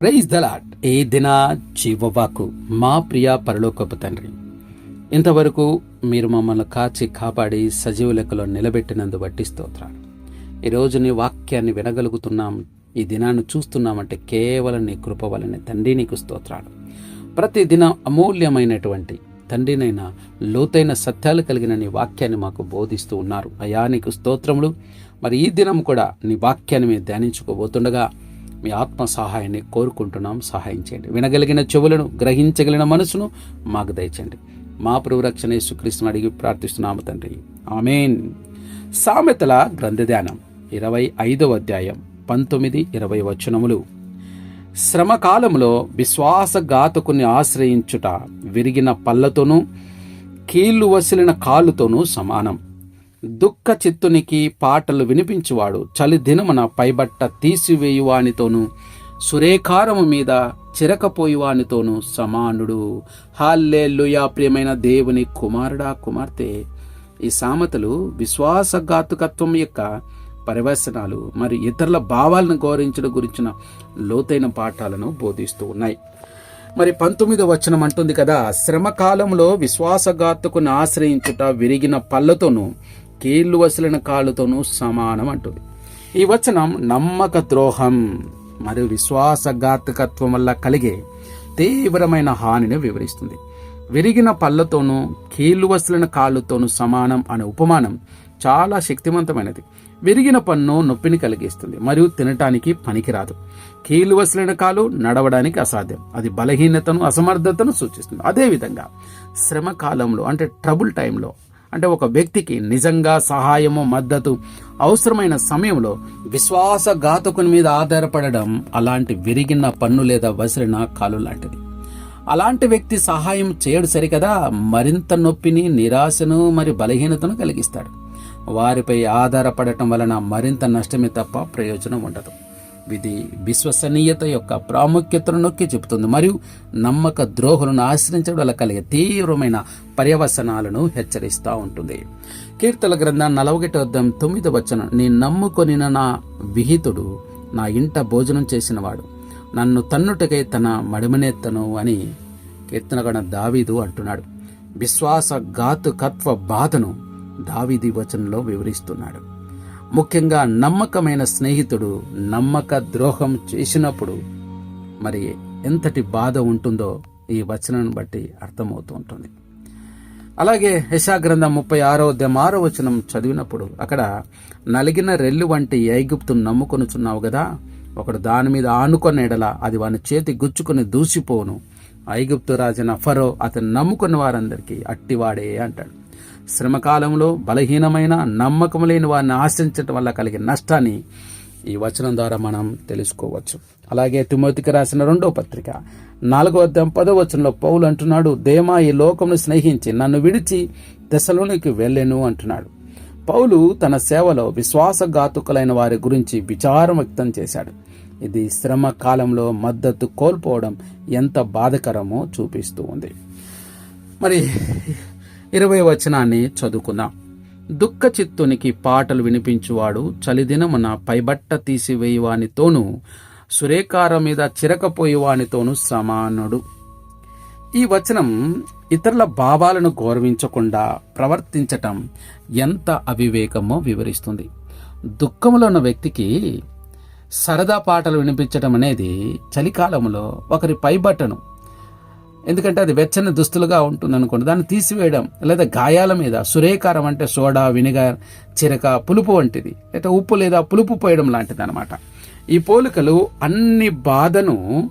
Praise దలాట్ ఏ దిన జీవవాకు మా ప్రియ పరలోకపు తండ్రి ఇంతవరకు మీరు మమ్మల్ని కాచి కాపాడి సజీవ లెక్కలో నిలబెట్టినందు బట్టి స్తోత్రాలు. ఈరోజు నీ వాక్యాన్ని వినగలుగుతున్నాం ఈ దినాన్ని చూస్తున్నామంటే కేవలం నీ కృప వలనే తండ్రి నీకు స్తోత్రాలు. ప్రతి దినం అమూల్యమైనటువంటి తండ్రినైన లోతైన సత్యాలు కలిగిన నీ వాక్యాన్ని మాకు బోధిస్తూ ఉన్నారు. అయా నీకు స్తోత్రములు. మరి ఈ దినం కూడా నీ వాక్యాన్ని మేము ధ్యానించుకోబోతుండగా మీ ఆత్మ సహాయాన్ని కోరుకుంటున్నాం. సహాయం చేయండి. వినగలిగిన చెవులను గ్రహించగలిగిన మనసును మాకు దయచండి మా ప్రభురక్షణ యేసుక్రీస్తుని అడిగి ప్రార్థిస్తున్నాము తండ్రి. ఆమెన్. సామెతల గ్రంథధ్యానం ఇరవై ఐదవ అధ్యాయం పంతొమ్మిది ఇరవై వచనములు. శ్రమకాలంలో విశ్వాసఘాతకుని ఆశ్రయించుట విరిగిన పళ్ళతోనూ కీళ్ళు వసిలిన కాళ్ళుతోనూ సమానం. దుఃఖ చిత్తునికి పాటలు వినిపించువాడు. చలి దినమున పైబట్ట తీసివేయువానితోనూ సురేఖారము మీద చిరకపోయువానితోనూ సమానుడు. హాల్లెల్లుయా ప్రియమైన దేవుని కుమారుడా కుమార్తె. ఈ సామెతలు విశ్వాసఘాతుకత్వం యొక్క పరివర్శనాలు మరి ఇతరుల భావాలను గౌరవించడం గురించిన లోతైన పాఠాలను బోధిస్తూ ఉన్నాయి. మరి పంతొమ్మిది వచనం అంటుంది కదా శ్రమ కాలంలో ఆశ్రయించుట విరిగిన పళ్ళతోనూ కీళ్ళు వసిలిన కాళ్ళతోనూ సమానం అంటుంది. ఈ వచనం నమ్మక ద్రోహం మరియు విశ్వాసఘాతకత్వం వల్ల కలిగే తీవ్రమైన హానిని వివరిస్తుంది. విరిగిన పళ్ళతోనూ కీళ్ళు వసిలిన కాళ్ళతోనూ సమానం అనే ఉపమానం చాలా శక్తివంతమైనది. విరిగిన పన్ను నొప్పిని కలిగిస్తుంది మరియు తినటానికి పనికిరాదు. కీలు వసిలిన కాలు నడవడానికి అసాధ్యం. అది బలహీనతను అసమర్థతను సూచిస్తుంది. అదేవిధంగా శ్రమ కాలంలో అంటే ట్రబుల్ టైంలో అంటే ఒక వ్యక్తికి నిజంగా సహాయము మద్దతు అవసరమైన సమయంలో విశ్వాసఘాతకుని మీద ఆధారపడడం అలాంటి విరిగిన పన్ను లేదా వసిరిన కాలు లాంటిది. అలాంటి వ్యక్తి సహాయం చేయడు సరికదా? మరింత నొప్పిని నిరాశను మరి బలహీనతను కలిగిస్తాడు. వారిపై ఆధారపడటం వలన మరింత నష్టమే తప్ప ప్రయోజనం ఉండదు. ఇది విశ్వసనీయత యొక్క ప్రాముఖ్యతను నొక్కి చెబుతుంది. మరియు నమ్మక ద్రోహులను ఆశ్రయించడం వల్ల కలిగే తీవ్రమైన పర్యవసనాలను హెచ్చరిస్తూ ఉంటుంది. కీర్తల గ్రంథం నలవగటి అర్థం తొమ్మిది వచనం నీ నమ్ముకొనిన నా విహితుడు నా ఇంట భోజనం చేసినవాడు. నన్ను తన్నుటకై తన మడిమనెత్తను అని కీర్తనగణ దావీదు అంటున్నాడు. విశ్వాసఘాతుకత్వ బాధను దావీది వచనంలో వివరిస్తున్నాడు. ముఖ్యంగా నమ్మకమైన స్నేహితుడు నమ్మక ద్రోహం చేసినప్పుడు మరి ఎంతటి బాధ ఉంటుందో ఈ వచనం బట్టి అర్థమవుతూ ఉంటుంది. అలాగే యశాగ్రంథం ముప్పై ఆరో ఆరో వచనం చదివినప్పుడు అక్కడ నలిగిన రెల్లు వంటి ఐగుప్తును నమ్ముకొనుచున్నావు కదా ఒకడు దాని మీద ఆనుకొని ఎడల అది వాని చేతి గుచ్చుకుని దూసిపోను. ఐగుప్తు రాజైన ఫరో అతను నమ్ముకున్న వారందరికీ అట్టివాడే అంటాడు. శ్రమకాలంలో బలహీనమైన నమ్మకం లేని వారిని ఆశ్రయించడం వల్ల కలిగే నష్టాన్ని ఈ వచనం ద్వారా మనం తెలుసుకోవచ్చు. అలాగే తిమోతికి రాసిన రెండో పత్రిక నాలుగో అధ్యాయం పదో వచనంలో పౌలు అంటున్నాడు దేమా ఈ లోకమును స్నేహించి నన్ను విడిచి దశలోనికి వెళ్ళెను? అంటున్నాడు. పౌలు తన సేవలో విశ్వాసఘాతుకులైన వారి గురించి విచారం వ్యక్తం చేశాడు. ఇది శ్రమ కాలంలో మద్దతు కోల్పోవడం ఎంత బాధకరమో చూపిస్తూ ఉంది. మరి ఇరవై వచనాన్ని చదువుకుందాం. దుఃఖ చిత్తునికి పాటలు వినిపించువాడు చలిదినమున పైబట్ట తీసివేయువానితోనూ సురేకార మీద చిరకపోయేవానితోనూ సమానుడు. ఈ వచనం ఇతరుల భావాలను గౌరవించకుండా ప్రవర్తించటం ఎంత అవివేకమో వివరిస్తుంది. దుఃఖంలో ఉన్న వ్యక్తికి సరదా పాటలు వినిపించడం అనేది చలికాలంలో ఒకరి పైబట్టను ఎందుకంటే అది వెచ్చని దుస్తులుగా ఉంటుంది అనుకోండి దాన్ని తీసివేయడం లేదా గాయాల మీద సురేకారం అంటే సోడా వినిగర్ చిరక పులుపు వంటిది లేదా ఉప్పు లేదా పులుపు పోయడం లాంటిది అనమాట ఈ పోలికలు అన్ని బాధను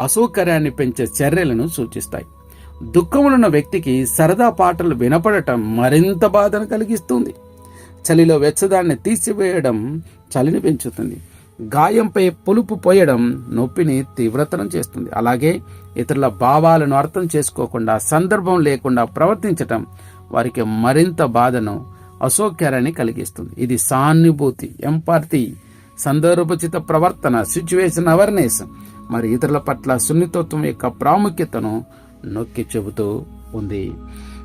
అసౌకర్యాన్ని పెంచే చర్యలను సూచిస్తాయి. దుఃఖములున్న వ్యక్తికి సరదా పాటలు వినపడటం మరింత బాధను కలిగిస్తుంది. చలిలో వెచ్చదాన్ని తీసివేయడం చలిని పెంచుతుంది. గాయంపై పులుపు పోయడం నొప్పిని తీవ్రతరం చేస్తుంది. అలాగే ఇతరుల భావాలను అర్థం చేసుకోకుండా సందర్భం లేకుండా ప్రవర్తించటం వారికి మరింత బాధను అసౌక్యాన్ని కలిగిస్తుంది. ఇది సానుభూతి ఎంపార్తి సందర్భోచిత ప్రవర్తన సిచ్యువేషన్ అవేర్నెస్ మరి ఇతరుల పట్ల సున్నితత్వం యొక్క ప్రాముఖ్యతను నొక్కి చెబుతూ ఉంది.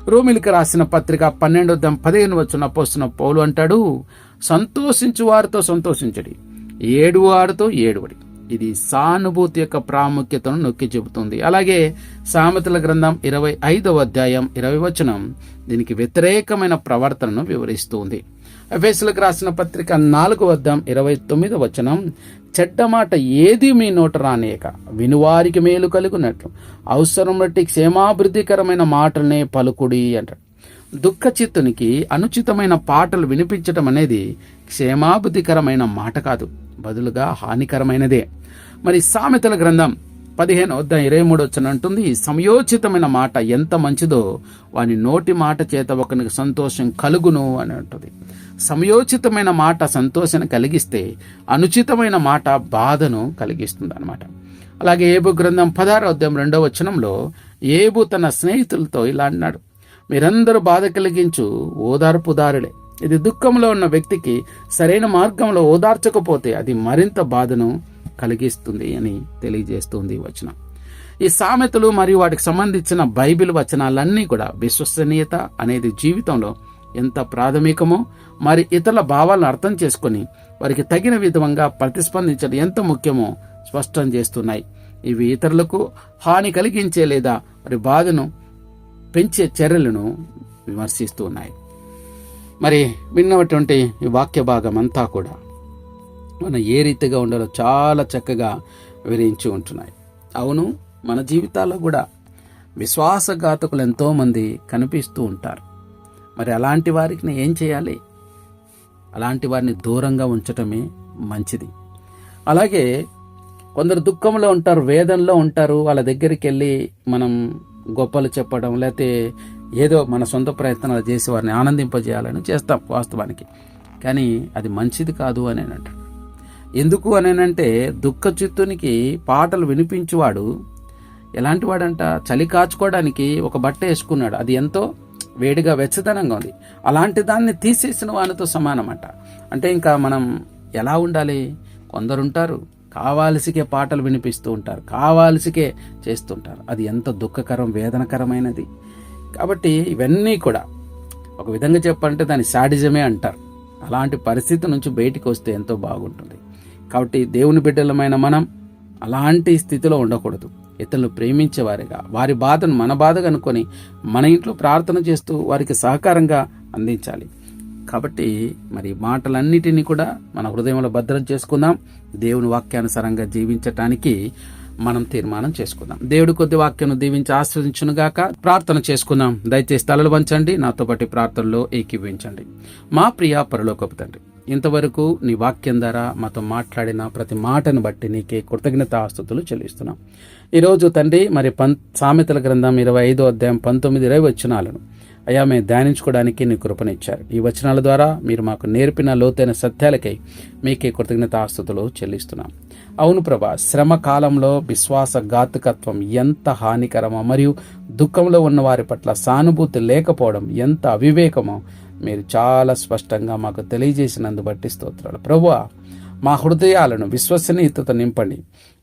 రోమిలికి రాసిన పత్రిక పన్నెండో పదిహేను వచ్చిన పోస్తున్న పౌలు అంటాడు సంతోషించు వారితో సంతోషించడి. ఏడు వారితో ఏడువడి. ఇది సానుభూతి యొక్క ప్రాముఖ్యతను నొక్కి చెబుతుంది. అలాగే సామెతల గ్రంథం ఇరవై ఐదవ అధ్యాయం ఇరవై వచనం దీనికి వ్యతిరేకమైన ప్రవర్తనను వివరిస్తుంది. ఎఫ్ఎస్లకు రాసిన పత్రిక నాలుగు వద్దాం ఇరవై తొమ్మిది వచనం చెడ్డ మాట ఏది మీ నోట రానేక వినువారికి మేలు కలుగునట్లు అవసరం బట్టి క్షేమాభివృద్ధికరమైన మాటలనే పలుకుడి అంటాడు. దుఃఖచిత్తునికి అనుచితమైన పాటలు వినిపించటం అనేది క్షేమాభివృద్ధికరమైన మాట కాదు. బదులుగా హానికరమైనదే. మరి సామెతల గ్రంథం పదిహేను వద్ద ఇరవై మూడు వచ్చిన అంటుంది సమయోచితమైన మాట ఎంత మంచిదో వాని నోటి మాట చేత ఒకనికి సంతోషం కలుగును అని అంటుంది. సమయోచితమైన మాట సంతోషం కలిగిస్తే అనుచితమైన మాట బాధను కలిగిస్తుంది అనమాట అలాగే ఏబు గ్రంథం పదహారు అధ్యాయం రెండవ వచనంలో ఏబు తన స్నేహితులతో ఇలా అన్నాడు మీరందరూ బాధ కలిగించు ఓదార్పుదారులే ఇది దుఃఖంలో ఉన్న వ్యక్తికి సరైన మార్గంలో ఓదార్చకపోతే అది మరింత బాధను కలిగిస్తుంది అని తెలియజేస్తుంది వచనం. ఈ సామెతలు మరియు వాటికి సంబంధించిన బైబిల్ వచనాలన్నీ కూడా విశ్వసనీయత అనేది జీవితంలో ఎంత ప్రాథమికమో మరి ఇతరుల భావాలను అర్థం చేసుకొని వారికి తగిన విధంగా ప్రతిస్పందించడం ఎంత ముఖ్యమో స్పష్టం చేస్తున్నాయి. ఇవి ఇతరులకు హాని కలిగించే లేదా మరి బాధను పెంచే చర్యలను విమర్శిస్తూ ఉన్నాయి మరి విన్నటువంటి ఈ వాక్య భాగం అంతా కూడా మనం ఏ రీతిగా ఉండాలో చాలా చక్కగా వివరించి ఉంటున్నాయి. అవును మన జీవితాల్లో కూడా విశ్వాసఘాతకులు ఎంతోమంది కనిపిస్తూ ఉంటారు. మరి అలాంటి వారికి ఏం చేయాలి? అలాంటి వారిని దూరంగా ఉంచటమే మంచిది. అలాగే కొందరు దుఃఖంలో ఉంటారు వేదనలో ఉంటారు వాళ్ళ దగ్గరికి వెళ్ళి మనం గొప్పలు చెప్పడం లేకపోతే ఏదో మన సొంత ప్రయత్నాలు చేసి వారిని ఆనందింపజేయాలని చేస్తాం వాస్తవానికి. కానీ అది మంచిది కాదు అని అంటాడు ఎందుకు అనేనంటే దుఃఖ చిత్తునికి పాటలు వినిపించువాడు ఎలాంటి వాడంట? చలి కాచుకోవడానికి ఒక బట్ట వేసుకున్నాడు. అది ఎంతో వేడిగా వెచ్చదనంగా ఉంది. అలాంటి దాన్ని తీసేసిన వానితో సమానమంట. అంటే ఇంకా మనం ఎలా ఉండాలి? కొందరుంటారు కావాల్సికే పాటలు వినిపిస్తూ ఉంటారు కావాల్సికే చేస్తుంటారు అది ఎంత దుఃఖకరం వేదనకరమైనది. కాబట్టి ఇవన్నీ కూడా ఒక విధంగా చెప్పాలంటే దాని సాడిజమే అంటారు. అలాంటి పరిస్థితి నుంచి బయటికి వస్తే ఎంతో బాగుంటుంది. కాబట్టి దేవుని బిడ్డలమైన మనం అలాంటి స్థితిలో ఉండకూడదు. ఇతరులు ప్రేమించేవారిగా వారి బాధను మన బాధగా అనుకొని మన ఇంట్లో ప్రార్థన చేస్తూ వారికి సహకారంగా అందించాలి. కాబట్టి మరి మాటలన్నిటినీ కూడా మన హృదయంలో భద్రం చేసుకుందాం. దేవుని వాక్యానుసారంగా జీవించటానికి మనం తీర్మానం చేసుకుందాం. దేవుడు కొద్ది వాక్యను దీవించి ఆస్వాదించునుగాక ప్రార్థన చేసుకుందాం. దయచేసి తలలు వంచండి నాతో పాటు ప్రార్థనలో ఏకీవించండి మా ప్రియ పరలోకపు తండ్రి ఇంతవరకు నీ వాక్యం ద్వారా మాతో మాట్లాడిన ప్రతి మాటను బట్టి నీకే కృతజ్ఞత ఆస్తుతులు చెల్లిస్తున్నాం. ఈరోజు తండ్రి మరి పం సామెతల గ్రంథం ఇరవై ఐదో అధ్యాయం పంతొమ్మిది ఇరవై వచనాలను అయా మేము ధ్యానించుకోవడానికి నీ కృపనిచ్చారు. ఈ వచనాల ద్వారా మీరు మాకు నేర్పిన లోతైన సత్యాలకై మీకే కృతజ్ఞత ఆస్తుతులు చెల్లిస్తున్నాం. అవును ప్రభా శ్రమ కాలంలో విశ్వాసఘాతకత్వం ఎంత హానికరమో మరియు దుఃఖంలో ఉన్న వారి పట్ల సానుభూతి లేకపోవడం ఎంత అవివేకమో మీరు చాలా స్పష్టంగా మాకు తెలియజేసినందు బట్టి స్తోత్రాలు. ప్రభు మా హృదయాలను విశ్వసనీయత నింపండి.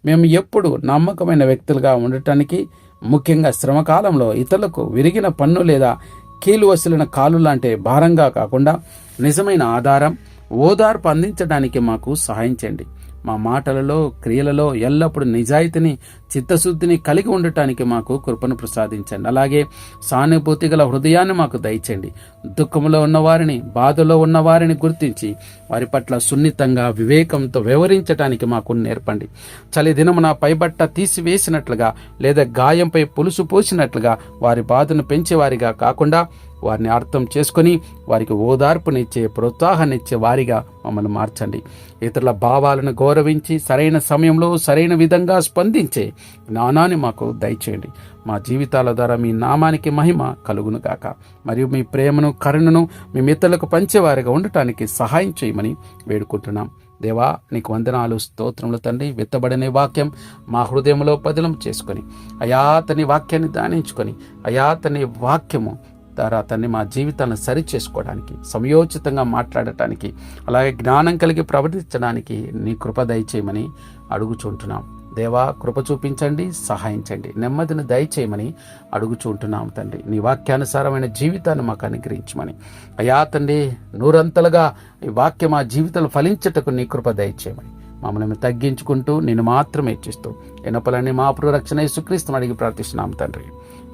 మేము ఎప్పుడు నమ్మకమైన వ్యక్తులుగా ఉండటానికి ముఖ్యంగా శ్రమకాలంలో ఇతరులకు విరిగిన పన్ను లేదా కీలు వసిలిన కాలు లాంటి భారంగా కాకుండా నిజమైన ఆధారం ఓదార్పు అందించడానికి మాకు సహాయం చేయండి. మా మాటలలో క్రియలలో ఎల్లప్పుడూ నిజాయితీని చిత్తశుద్ధిని కలిగి ఉండటానికి మాకు కృపను ప్రసాదించండి. అలాగే సానుభూతి గల హృదయాన్ని మాకు దయచండి దుఃఖంలో ఉన్నవారిని బాధలో ఉన్నవారిని గుర్తించి వారి పట్ల సున్నితంగా వివేకంతో వ్యవహరించడానికి మాకు నేర్పండి. చలి దినమున పైబట్ట తీసివేసినట్లుగా లేదా గాయంపై పులుసు పోసినట్లుగా వారి బాధను పెంచేవారిగా కాకుండా వారిని అర్థం చేసుకొని వారికి ఓదార్పునిచ్చే ప్రోత్సాహాన్నిచ్చే వారిగా మమ్మల్ని మార్చండి. ఇతరుల భావాలను గౌరవించి సరైన సమయంలో సరైన విధంగా స్పందించే జ్ఞానాన్ని మాకు దయచేయండి. మా జీవితాల ద్వారా మీ నామానికి మహిమ కలుగును కాక మరియు మీ ప్రేమను కరుణను మీ మిత్రులకు పంచేవారిగా ఉండటానికి సహాయం చేయమని వేడుకుంటున్నాం. దేవా నీకు వందనాలు స్తోత్రములు తండ్రి. విత్తబడనే వాక్యం మా హృదయంలో పదిలం చేసుకొని అయాతని వాక్యాన్ని దానించుకొని అయాతని వాక్యము ద్వారా అతన్ని మా జీవితాలను సరి చేసుకోవడానికి సమయోచితంగా మాట్లాడటానికి అలాగే జ్ఞానం కలిగి ప్రవర్తించడానికి నీ కృప దయచేయమని అడుగుచుంటున్నాం. దేవా కృప చూపించండి సహాయించండి నెమ్మదిని దయచేయమని అడుగుచుంటున్నాం తండ్రి. నీ వాక్యానుసారమైన జీవితాన్ని మాకు అనుగ్రహించమని. అయా తండ్రి నూరంతలుగా ఈ వాక్యం మా జీవితాలు ఫలించటకు నీ కృప దయచేయమని. మమ్మల్ని తగ్గించుకుంటూ నేను మాత్రమే ఇచ్చిస్తూ ఎన్నపలని మా రక్షణ సుక్రీస్తుని అడిగి ప్రార్థిస్తున్నాం తండ్రి.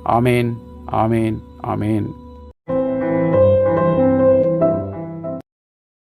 ఆమెన్. Amen amen